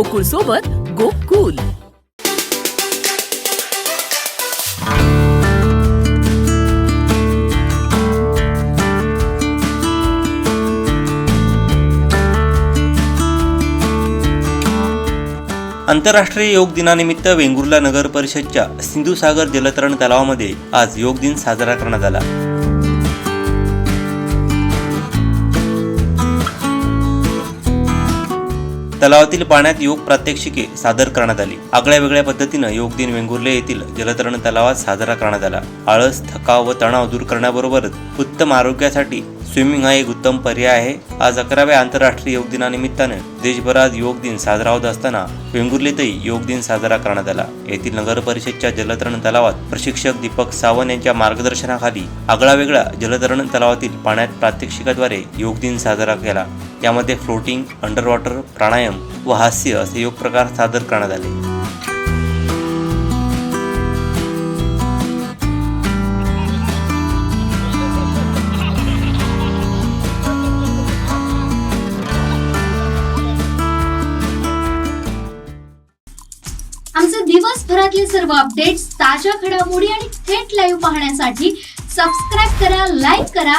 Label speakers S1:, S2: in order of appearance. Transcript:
S1: गोकुळ सोबत गोकुल.
S2: आंतरराष्ट्रीय योग दिनानिमित्त वेंगुर्ला नगर परिषदच्या सिंधुसागर जलतरण तलावामध्ये आज योग दिन साजरा करण्यात आला. तलावातील पाण्यात योग प्रात्यक्षिके सादर करण्यात आली. आगळ्या वेगळ्या पद्धतीनं योग दिन वेंगुर्ले येथील जलतरण तलावात साजरा करण्यात आला. आळस थकाव व तणाव दूर करण्याबरोबरच उत्तम आरोग्यासाठी स्विमिंग हा एक उत्तम पर्याय आहे. आज अकराव्या आंतरराष्ट्रीय योग दिनानिमित्ताने देशभरात योग दिन साजरा होत असताना वेंगुर्लेतही योग दिन साजरा करण्यात आला. येथील नगर परिषदच्या जलतरण तलावात प्रशिक्षक दीपक सावंत यांच्या मार्गदर्शनाखाली आगळा वेगळा जलतरण तलावातील पाण्यात प्रात्यक्षिकाद्वारे योग दिन साजरा केला. यामध्ये फ्लोटिंग अंडर वॉटर प्राणायाम व हास्य असे योग प्रकार सादर करण्यात आले.
S3: आमचे दिवसभरातले सर्व अपडेट्स ताज्या घडामोडी आणि थेट लाईव्ह पाहण्यासाठी सबस्क्राईब करा लाईक करा